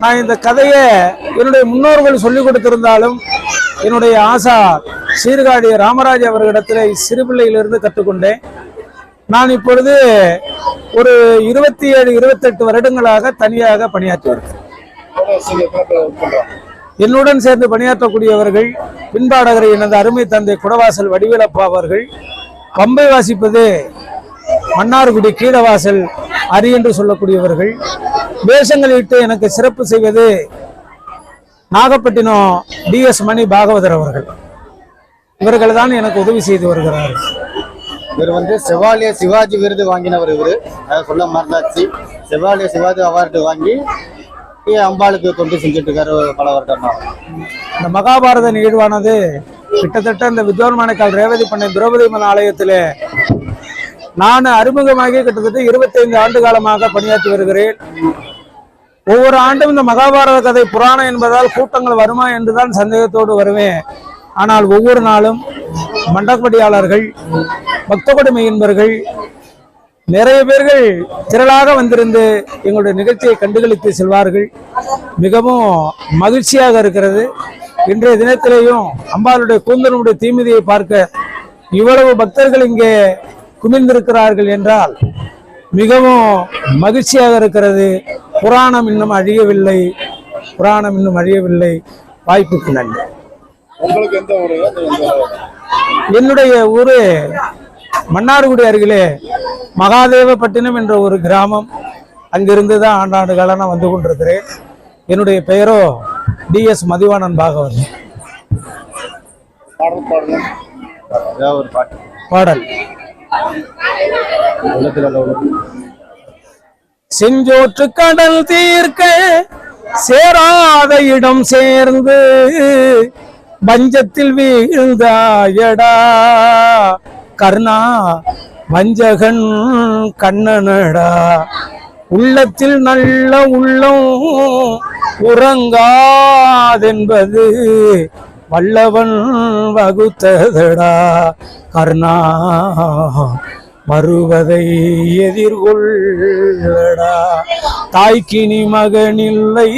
நான் இந்த கதையை என்னுடைய முன்னோர்கள் சொல்லிக் கொடுத்திருந்தாலும் என்னுடைய ஆசா சீர்காழி ராமராஜ் அவர்களிடத்தில் சிறுபிள்ளையிலிருந்து கற்றுக்கொண்டேன். நான் இப்பொழுது ஒரு இருபத்தி ஏழு இருபத்தெட்டு வருடங்களாக தனியாக பணியாற்றி வருகிறேன். என்னுடன் சேர்ந்து பணியாற்றக்கூடியவர்கள் பின்பாடகரை எனது அருமை தந்தை குடவாசல் வடிவேலப்பா அவர்கள் பம்பை வாசிப்பது மன்னார்குடி கீழவாசல் அரி என்று சொல்லக்கூடியவர்கள் வேஷங்களிட்டு எனக்கு சிறப்பு செய்வது நாகப்பட்டினம் டிஎஸ் மணி பாகவதர் அவர்கள். இவர்கள் தான் எனக்கு உதவி செய்து வருகிறார்கள் இவர் வந்து செவாலிய சிவாஜி விருது வாங்கினவர் இவரு. சொல்ல மறந்தாச்சு. செவாலிய சிவாஜி அவார்டு வாங்கி அம்பாளுக்கு தொண்டு செஞ்சுட்டு இருக்காரு பல வருடம். இந்த மகாபாரத நிகழ்வானது கிட்டத்தட்ட இந்த வித்வான் ரேவதி பண்ணை திரௌபதி அம்மன் ஆலயத்திலே நான் அறிமுகமாகி கிட்டத்தட்ட இருபத்தைந்து ஆண்டு காலமாக பணியாற்றி வருகிறேன். ஒவ்வொரு ஆண்டும் இந்த மகாபாரத கதை புராணம் என்பதால் கூட்டங்கள் வருமா என்றுதான் சந்தேகத்தோடு வருவேன். ஆனால் ஒவ்வொரு நாளும் மண்டபடியாளர்கள் பக்த கொடுமை என்பவர்கள் நிறைய பேர்கள் திரளாக வந்திருந்து எங்களுடைய நிகழ்ச்சியை கண்டுகளித்து செல்வார்கள். மிகவும் மகிழ்ச்சியாக இருக்கிறது. இன்றைய தினத்திலேயும் அம்பாளுடைய கூந்தனுடைய தீமிதியை பார்க்க இவ்வளவு பக்தர்கள் இங்கே குமிழ்ந்திருக்கிறார்கள் என்றால் மிகவும் மகிழ்ச்சியாக இருக்கிறது. புராணம் இன்னும் அழியவில்லை. புராணம் இன்னும் அழியவில்லை. வாய்ப்புக்கு நன்றி. என்னுடைய ஊரு மன்னார்குடி அருகிலே மகாதேவப்பட்டினம் என்ற ஒரு கிராமம். அங்கிருந்து தான் ஆண்டாண்டு காலம் நான் வந்து கொண்டிருக்கிறேன். என்னுடைய பெயரோ டிஎஸ் மதிவாணன் பாகவன் பாடல். செஞ்சோற்று கடல் தீர்க்க சேராத இடம் சேர்ந்து பஞ்சத்தில் வீழ்ந்தாயடா. கர்ணா வஞ்சகன் கண்ணனடா. உள்ளத்தில் நல்ல உள்ளம் உறங்காதென்பது வல்லவன் வகுத்ததடா. கர்ணா வருவதை எதிர்கொள்ளடா. தாய்க்கினி மகனில்லை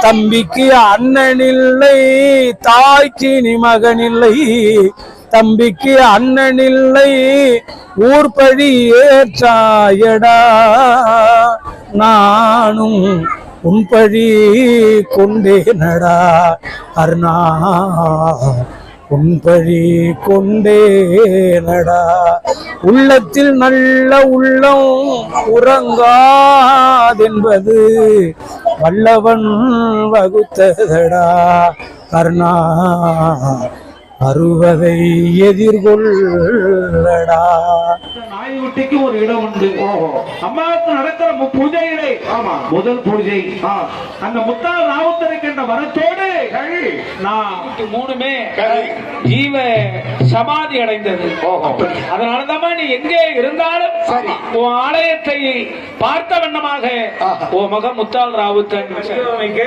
தம்பிக்கு அண்ணனில்லை தாய்க்கினி மகனில்லை தம்பிக்கு அண்ணனில்லை ஊர்பழி ஏற்றாயடா. நானும் உன் பழி கொண்டேனடா அருணா. உன் பழி கொண்டேனடா உள்ளத்தில் நல்ல உள்ளம் உறங்காதென்பது வல்லவன் வகுத்ததடா கர்ணா அறுவதை எதிர்கொள்ளடா. நாய்க்குட்டிக்கு ஒரு இடம் உண்டு. அம்மாவுக்கு நடக்கிற பூஜையிலே ஆமா. முதல் பூஜை. அந்த முத்தாள் ராவுத்தருக்கு என்ற வரத்தோடு நான் மூணுமே ஜீவ சமாதி அடைந்தது. அதனாலதான் நீ எங்கே இருந்தாலும் உன் ஆலயத்தை பார்த்த வண்ணமாக ஓ மக முத்தாள் ராவுத்தன். சிவமைக்க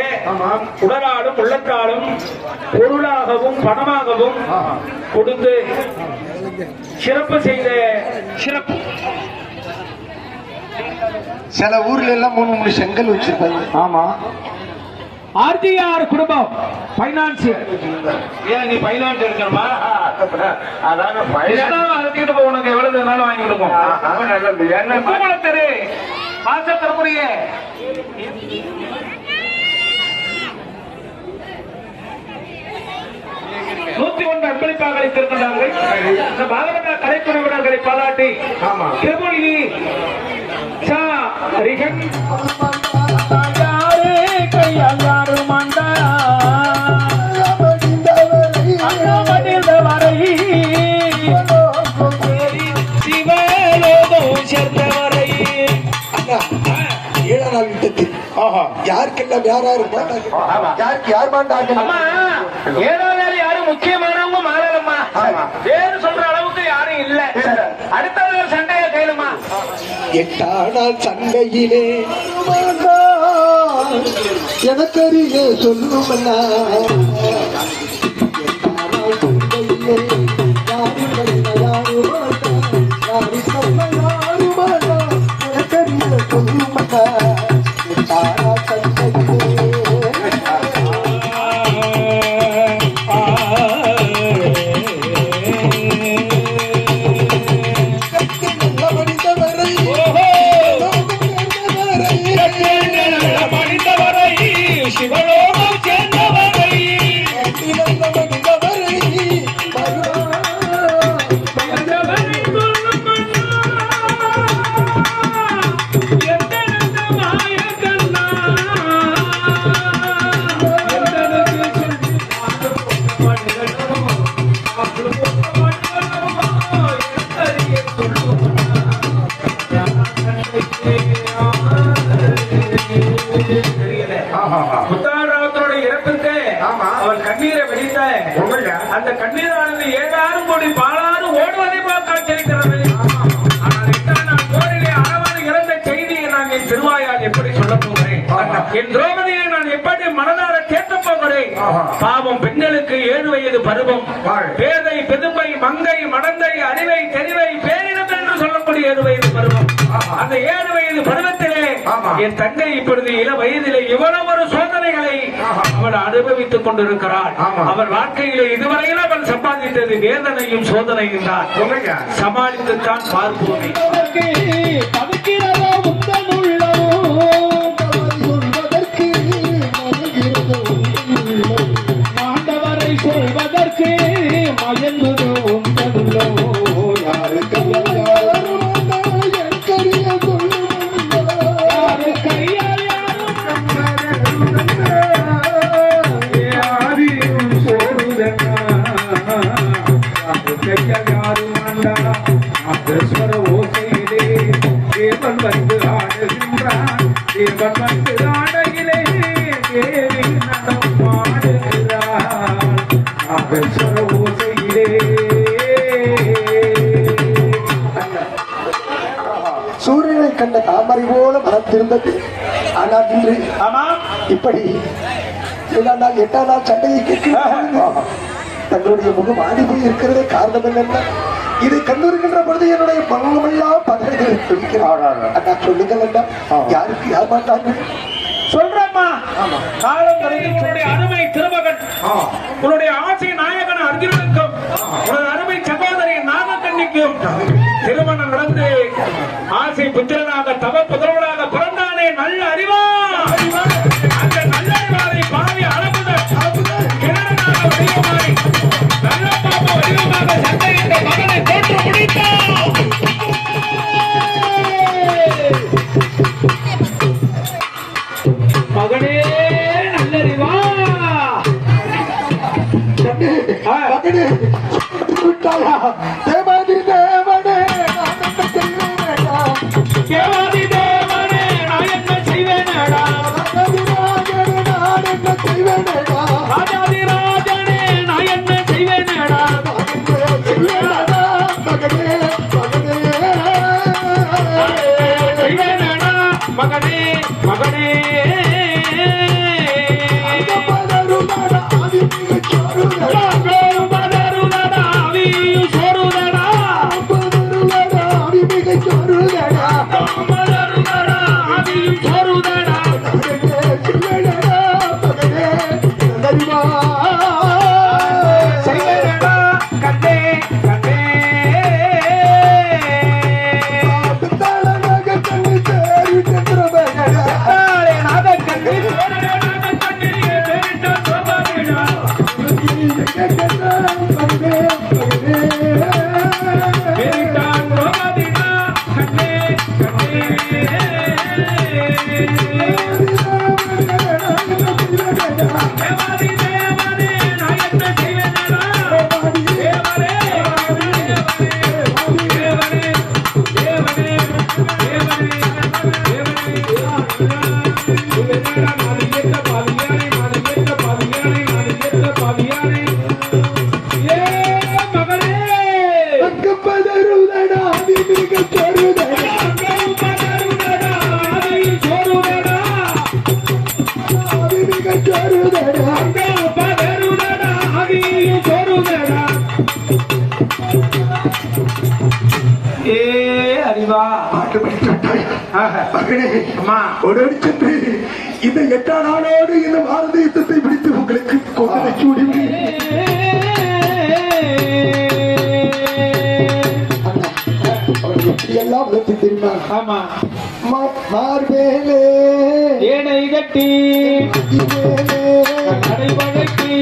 உடலாலும் உள்ளத்தாலும் பொருளாகவும் பணமாகவும் கொடுத்து சிறப்பு செய்த சிறப்பு. சில ஊர்ல எல்லாம் மூணு மூணு செங்கல் வச்சிருப்பாங்க. ஆமா. ஆர்ஜிஆர் குடும்பம் பைனான்சியர் ஏன் நீ பைனான்ஸ் இருக்கணுமா அதான் அழைச்சிட்டு போ உனக்கு எவ்வளவு வேணாலும் வாங்கி கொடுக்கும் தெரு மாசத்திற்குரிய நூத்தி ஒன்று அன்பளிப்பாக அளித்திருக்கிறார்கள் இந்த பாரத கலைக்குழுவினர்களை பாராட்டி திருமொழி சா ரிகன். ஏழாம் யுத்தத்தில் யாருக்கெல்லாம் யார் மாண்டாங்க யாருக்கு யார் மாண்டாங்க அம்மா ஏழாவது யாரும் முக்கியமானவங்க மாறலம்மா பேரு சொல்ற அளவுக்கு யாரும் இல்ல. அடுத்தவங்க சண்டைய கேளுமா. எட்டானால் சண்டையிலே எனக்கறிய சொல்லுமண்ணா. என் தங்கை இப்பொழுது இள வயதிலே இவ்வளவு ஒரு சோதனைகளை அவள் அனுபவித்துக் கொண்டிருக்கிறாள். அவர் வாழ்க்கையிலே இதுவரையில் அவள் சம்பாதித்தது வேதனையும் சோதனையும் தான். சமாளித்துத்தான் பார்ப்போமே. மயங்குதோ. சூரியனை கண்ட தாமரை போல மரத்திருந்தது. ஆனால் இன்று இப்படி எட்டாம் நாள் சண்டையை கேட்க தங்களுடைய முகம் ஆடி இருக்கிறதே காரணம் என்னென்ன? இதை கண்டுருக்கின்ற பொழுது என்னுடைய பங்கமெல்லாம் அண்ணா சொல்லுங்கள் யாருக்கு யார் மாட்டார்கள்? சொல்ற அம்மா காலம் உன்னுடைய அருமை திருமகன் உன்னுடைய ஆட்சி நாயகன் அர்ஜுனனுக்கும் உனது அருமை சகோதரி நாகக்கண்ணிக்கும் திருமணம் நடந்து ஆசை புத்திரனாக தவ புதல்வனாக பிறந்தானே நல்ல the ஏ அறிவா. பாட்டு படித்து இந்த எட்டா நாளோடு இந்த பாரத யுத்தத்தை பிடித்து உங்களுக்கு கொண்டதை சூடி எல்லாம் தெரியுமா? ஆமா. மார்பேலே ஏனை கட்டி கடை வழக்கி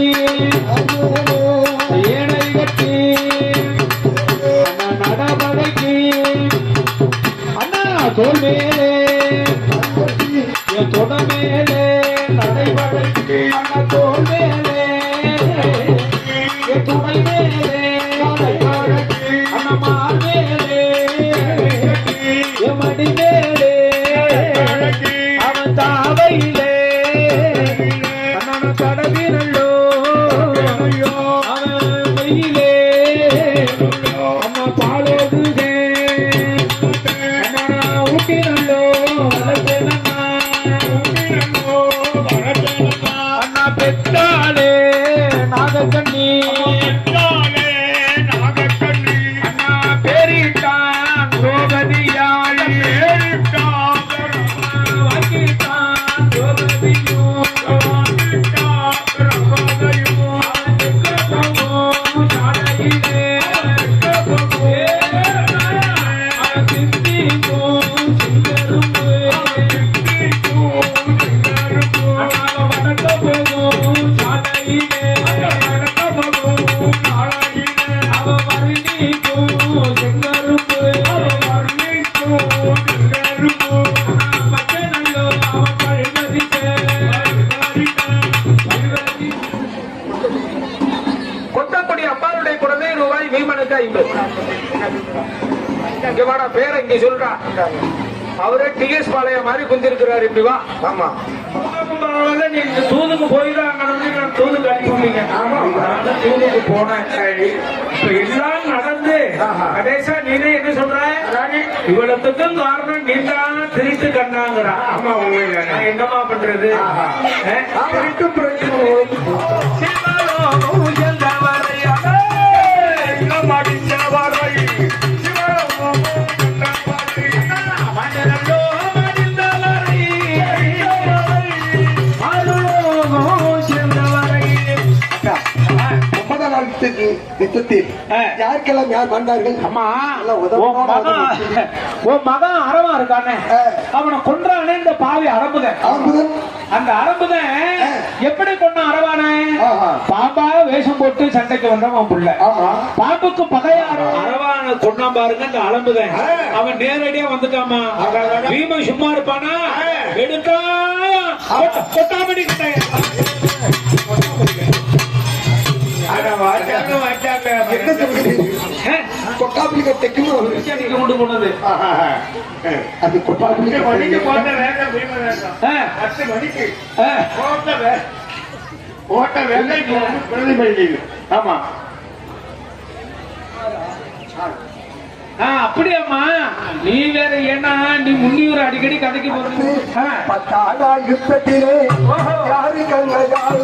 இப்படி வா ஆமா நீங்க தூதுக்கு போய்தான் அங்க நான் தூதுக்கு அனுப்பிவிட்டீங்க ஆமா. நான் தூதுக்கு போனேன். இப்ப எல்லாம் நடந்து. கடைசா நீனே என்ன சொல்ற? இவ்வளவுக்கும் காரணம் நீ தான் திருட்டு கண்ணாங்கிறா. ஆமா உண்மையில என்னமா பண்றது? திருட்டு பிரச்சனை யுத்தத்தில் யாருக்கெல்லாம் யார் வந்தார்கள்? அம்மா உன் மகன் அரவா இருக்கானே. அவனை கொன்றானே இந்த பாவி அரம்புதன். அற்புதம் அந்த அரம்புதன் எப்படி கொண்டான் அரவானே. பாம்பா வேஷம் போட்டு சண்டைக்கு வந்தவன் புள்ள. பாம்புக்கு பகையாரம் அரவான கொண்டான் பாருங்க இந்த அலம்புதன் அவன் நேரடியா வந்துட்டாமா பீமன் சும்மா இருப்பானா? எடுத்தா கொட்ட- கொட்டாமடி கிட்டாய என்ன தைக்கும் கொண்டு போனது அது ஆமா ஆ, அப்படியாம்மா? நீ வேற ஏன்னா நீ முன்னியூர் அடிக்கடி கதைக்கு போறது ஆ. பத்தாடா யுத்தத்திலே யாரு யாரு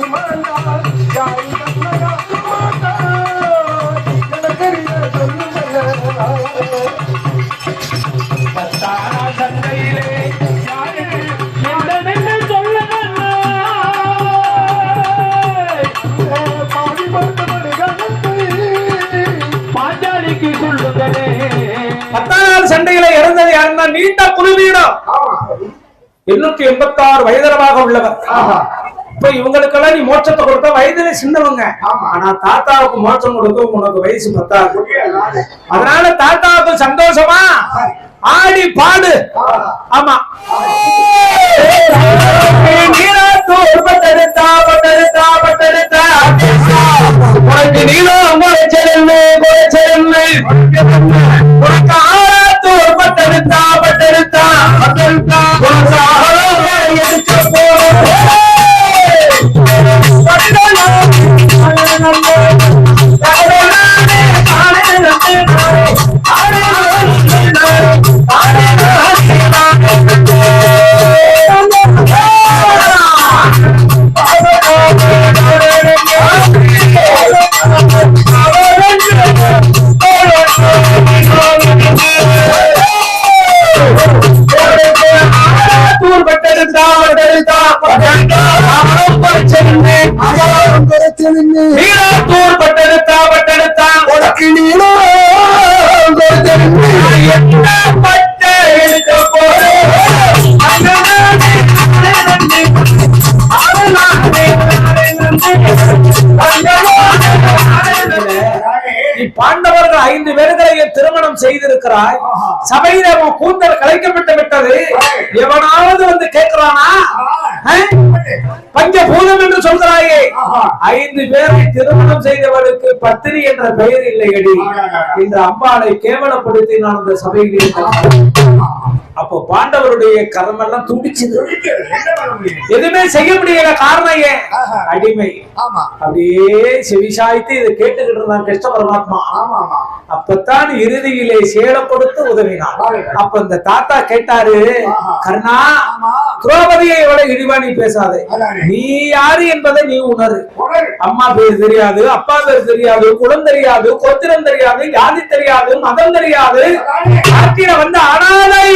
நீண்ட குழுவீடம். எண்ணூத்தி எண்பத்தி ஆறு வயதரமாக உள்ளவர் இப்ப இவங்களுக்கெல்லாம் நீ மோட்சத்தை கொடுத்த வயதுல சின்னவங்க. ஆனா தாத்தாவுக்கு மோட்சம் கொடுக்க உனக்கு வயசு பத்தாது. அதனால தாத்தாவுக்கு சந்தோஷமா? ஆடி பாடு. ஆமா. உனக்கு நீளம் குறைச்செருமை குறைச்செருமை உனக்கு ஆறாத்தூர் பட்டெடுத்தா பட்டெடுத்தா. பட்டெடுத்தா உனக்கு ஆறாம் எடுக்க நீராத்தூர் பட்டெடுத்தா பட்டெடுத்தா உனக்கு என்ன பட்ட எடுக்க பாண்டவர்கள் ஐந்து பேர்களை திருமணம் செய்திருக்கிறாய். சபையில கூந்தல் கலைக்கப்பட்டு விட்டது. எவனாவது வந்து கேட்கிறானா? பஞ்சபூதம் என்று சொல்கிறாயே. ஐந்து பேரை திருமணம் செய்தவருக்கு பத்தினி என்ற பெயர் இல்லையடி. இந்த அம்பாளை கேவலப்படுத்தி நான் அந்த சபையிலே அப்போ பாண்டவருடைய கர்மெல்லாம் துடிச்சுது எதுவுமே செய்ய முடியல காரணம் ஏன்? அடிமை. ஆமா. அப்படியே செவிசாய்த்து இதை கேட்டுக்கிட்டு இருந்தான் கிருஷ்ண பரமாத்மா அப்பத்தான் இறுதியிலே சேலை கொடுத்து உதவினார் அப்ப இந்த தாத்தா கேட்டாரு கர்ணா திரௌபதியை விட இழிவா நீ பேசாதே. நீ யாரு என்பதை நீ உணரு. அம்மா பேர் தெரியாது அப்பா பேர் தெரியாது குலம் தெரியாது கோத்திரம் தெரியாது ஜாதி தெரியாது மதம் தெரியாது. ஆட்சியில வந்து அனாதை.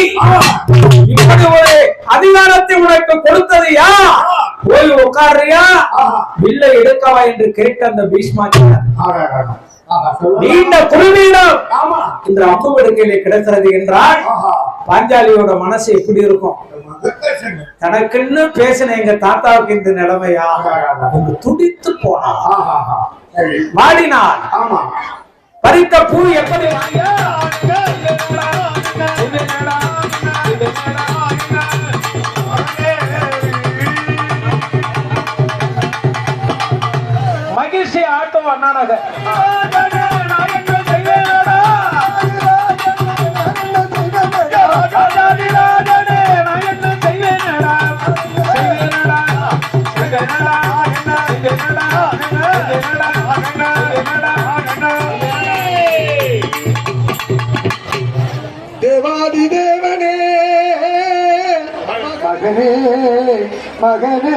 இப்படி ஒரு அதிகாரத்தை உனக்கு கொடுத்தது யா போய் உட்கார்றியா வில்லை எடுக்கவா என்று கேட்ட அந்த பீஷ்மாச்சாரர் நீண்ட குருவீனம் இந்த அம்பு கிடக்கிறது என்றால் பாஞ்சாலியோட மனசு எப்படி இருக்கும்? தனக்குன்னு பேசின எங்க தாத்தாவுக்கு இந்த நிலைமையா? துடித்து போனா. வாடினார் பறித்த பூ எப்படி? மகிழ்ச்சி ஆட்டம் அண்ணாநகர். தேவாதி மகனே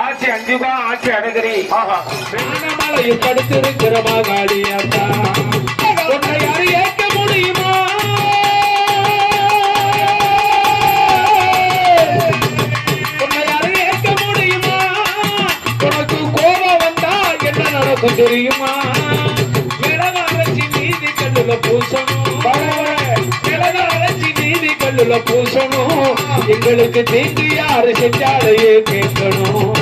ஆட்சி அஞ்சுகா ஆட்சி அழகரி படுத்திருக்கிற மாகாளி அத்தா உன்னை ஏற்க முடியுமா? உன்னை ஏற்க முடியுமா? உனக்கு கோபம் வந்தா என்ன நடக்கும் தெரியுமா? மிளக அரைச்சி நீதி கல்லுல பூசணும் மிளக அரைச்சி பூசணும் எங்களுக்கு தீங்கு யாரு செஞ்சாலையே கேட்கணும்.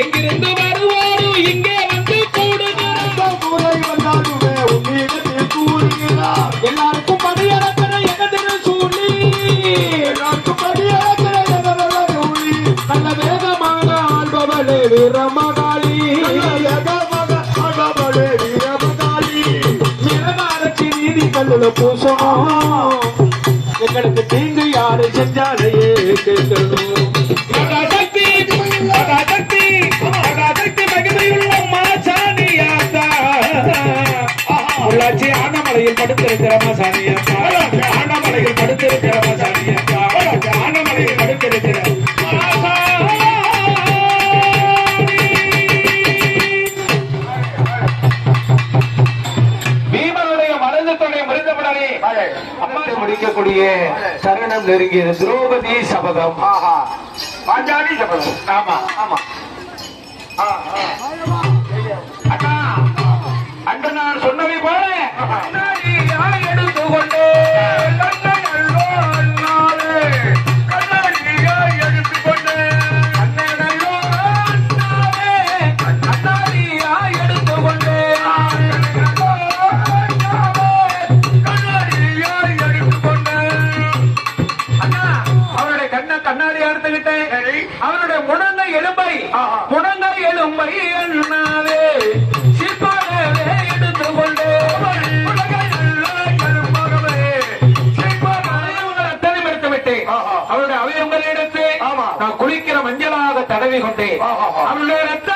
எங்கிருந்து வருவோரு இங்கே வந்து கூடுகிறார். கூரை வந்தாலுமே உன்னிடத்தில் கூறுகிறார். எல்லாருக்கும் படியறக்கிற எகதிரு சூழி. எல்லாருக்கும் படியாகிற எனதெல்லாம் கூறி நல்ல வேகமாக ஆள்பவளே வீரமகாளி. பூசணும். எங்களுக்கு தீங்கு யாரு செஞ்சாலையே கேட்கணும். ஆனமலையில் படுத்திருக்கிற மாசாணியாத்தா ஆனமலையில் முடிக்கக்கூடிய சரணம் நெருங்கிய திரௌபதி சபதம். பாஞ்சாலி சபதம். ஆமா. ஆமா. மஞ்சளாக தடவி கொண்டேன்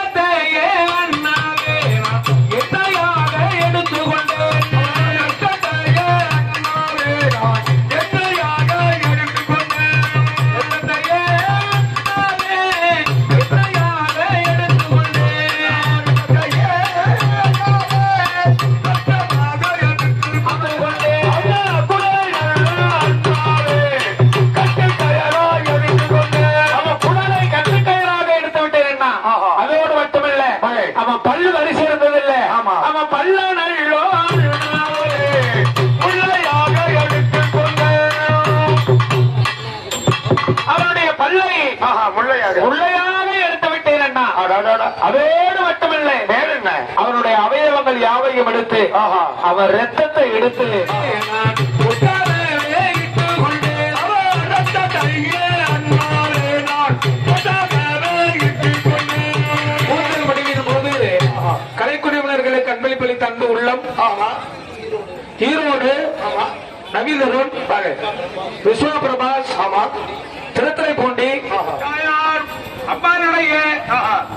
அதோடு மட்டுமில்லை வேறென்ன அவனுடைய அவயவங்கள் யாவையும் எடுத்து அவன் ரத்தத்தை எடுத்து கலைக்குடியினர்களுக்கு அன்பளிப்பளித்த அன்பு உள்ளம். ஈரோடு நவீனருண் விஸ்வா பிரபாஸ் திருத்தலை பூண்டி அம்மானுடைய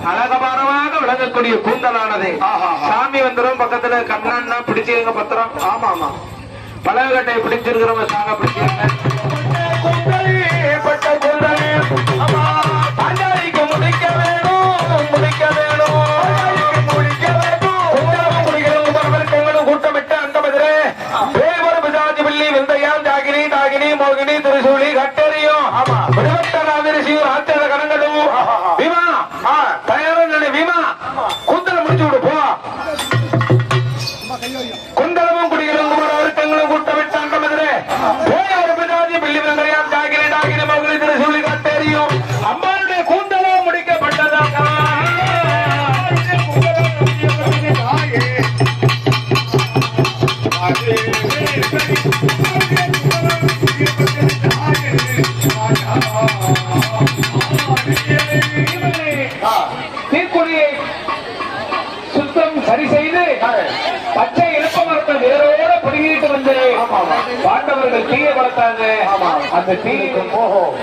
அழகபாரமாக விளங்கக்கூடிய கூந்தலானது. சாமி வந்துடும் பக்கத்துல கண்ணான்னா பிடிச்சிருங்க பத்திரம். ஆமா ஆமா. பலகட்டை பிடிச்சிருக்கிறவங்க சாங்க பிடிச்சிருங்க.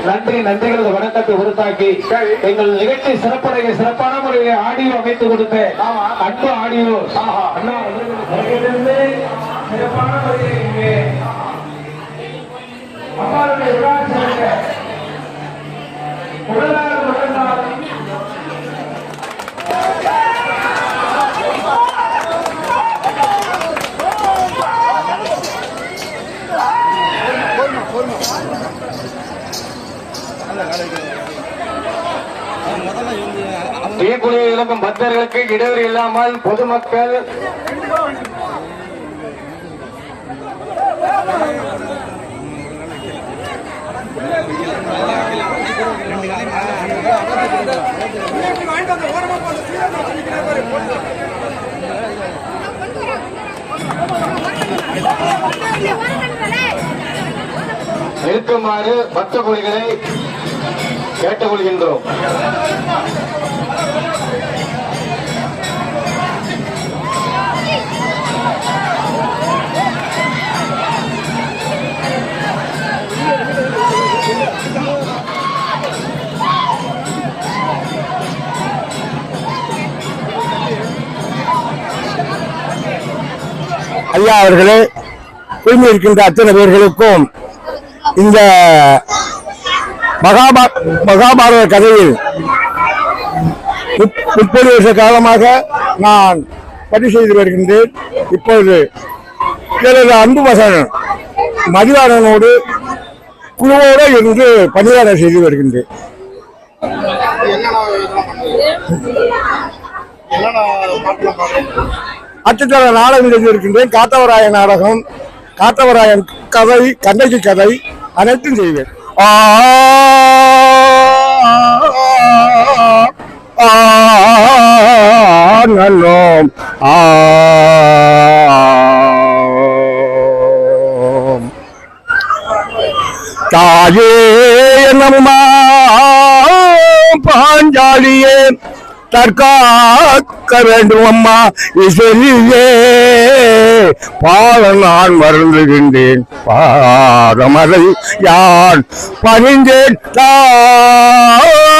நன்றி நன்றிகளது வணக்கத்தை உருத்தாக்கி எங்கள் நிகழ்ச்சி சிறப்படைய சிறப்பான முறையில் ஆடியோ அமைத்து கொடுத்த அன்பு ஆடியோ. அண்ணா சிறப்பான முறையில் இங்கே அம்மாவுடைய விழா சிறக்க. தீக்குழியை இழக்கும் பக்தர்களுக்கு இடைவெளி இல்லாமல் பொதுமக்கள் நிற்குமாறு பக்த குழிகளை கேட்டுக்கொள்கின்றோம். ஐயா அவர்களே குழுமி இருக்கின்ற அத்தனை பேர்களுக்கும் இந்த மகாபா மகாபாரத கதையில் முப்பது வருஷ காலமாக நான் பதிவு செய்து வருகின்றேன். இப்பொழுது எனது அன்பு மகன் மதிவாணனோடு குழுவோடு இருந்து பணியாளர் செய்து வருகின்றேன். அச்சுத்தர நாடகம் செய்திருக்கின்றேன் காத்தவராய நாடகம் காத்தவராயன் கதை கண்ணகி கதை அனைத்தும் செய்வேன். ஆ, நல்லோம் ஆம். தாயே நம்மா பாஞ்சாலியே தற்காக்க வேண்டும் அம்மா இசலியே பால நான் மறந்துகின்றேன். பாதமலை யான் பணிந்தேன். தாயே